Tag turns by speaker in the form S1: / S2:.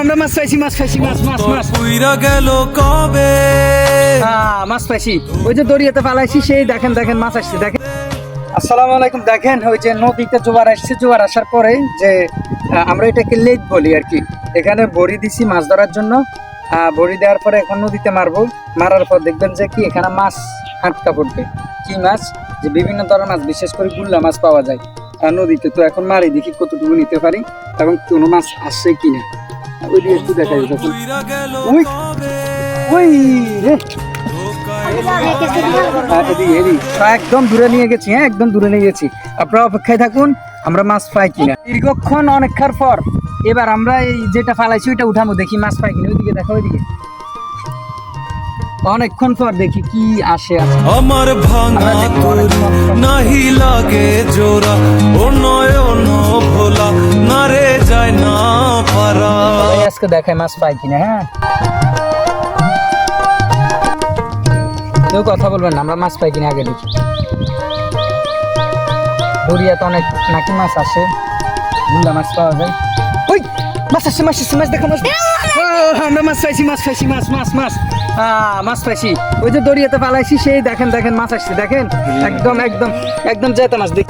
S1: আমরা মাছ পাইছি মাছ পাইছি মাছ মাছ মাছ।
S2: পুইরা গেল কবে?
S1: হ্যাঁ মাছ পাইছি। ওই যে দড়িয়াতে পালাইছি সেই দেখেন দেখেন মাছ আসছে দেখেন। আসসালামু আলাইকুম দেখেন ওই যে নদীতে জোয়ার আসছে জোয়ার আসার পরে যে আমরা এটাকে লেক বলি আর কি। এখানে বড়ি দিছি মাছ ধরার জন্য। বড়ি দেওয়ার পরে এখন নদীতে মারবো। মারার পর দেখবেন যে কি এখানে মাছ আটকা পড়বে। কি মাছ? যে বিভিন্ন ধরনের মাছ বিশেষ করে গুল্লা মাছ পাওয়া যায়। আর নদীতে তো এখন মারি দেখি কতটুকু নিতে পারি এবং কোনো মাছ আসছে কিনা। ওই দিয়ে একটু দেখাই দেখুন
S2: পুইরা গেল
S1: ওই রে। হ্যাঁ, একদম দূরে নিয়ে গেছি হ্যাঁ একদম দূরে নিয়ে গেছি। আপনারা অপেক্ষায় থাকুন আমরা মাছ পাই কিনা। দীর্ঘক্ষণ অনেকক্ষণ পর এবার আমরা এই যেটা ফালাইছি ওইটা উঠাবো দেখি মাছ পাই কিনা। ওইদিকে দেখো ওইদিকে। অনেকক্ষণ পর দেখি কি আসে
S2: আমার ভাঙা তোর নাহি লাগে জোড়া। ও
S1: আজকে দেখায় মাছ পাই কিনা হ্যাঁ? কেউ কথা বলবেন না আমরা মাছ পাই কিনা আগে দেখি। দরিয়াতে অনেক নাকি মাছ আসে গুন্ডা মাছ পাওয়া যায়। ওই মাছ আসছে মাছ আসছে মাছ দেখো মাছ আমরা মাছ পাইছি মাছ পাইছি মাছ মাছ মাছ। মাছ পাইছি। ওই যে দরিয়াতে পালাইছি সেই দেখেন দেখেন মাছ আসছে দেখেন? একদম একদম একদম জেতা মাছ দেখ।